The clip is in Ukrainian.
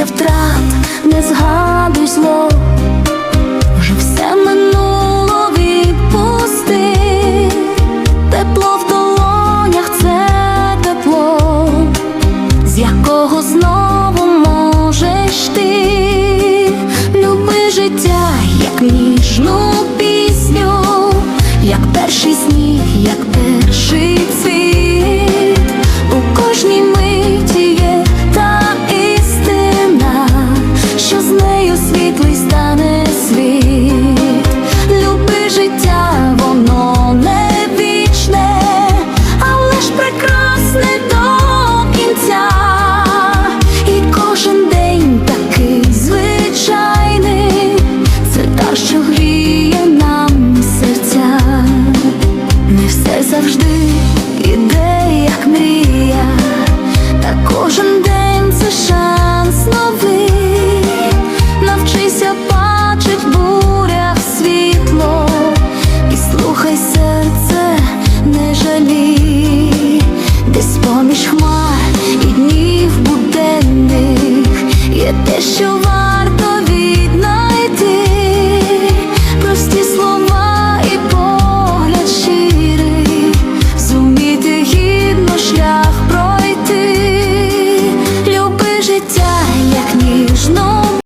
Після втрат не згадуй зло, вже все минуло відпусти, тепло в долонях це тепло, з якого знову можеш ти? Люби життя, як ніжну пісню, як перший сніг, як перший цвіт та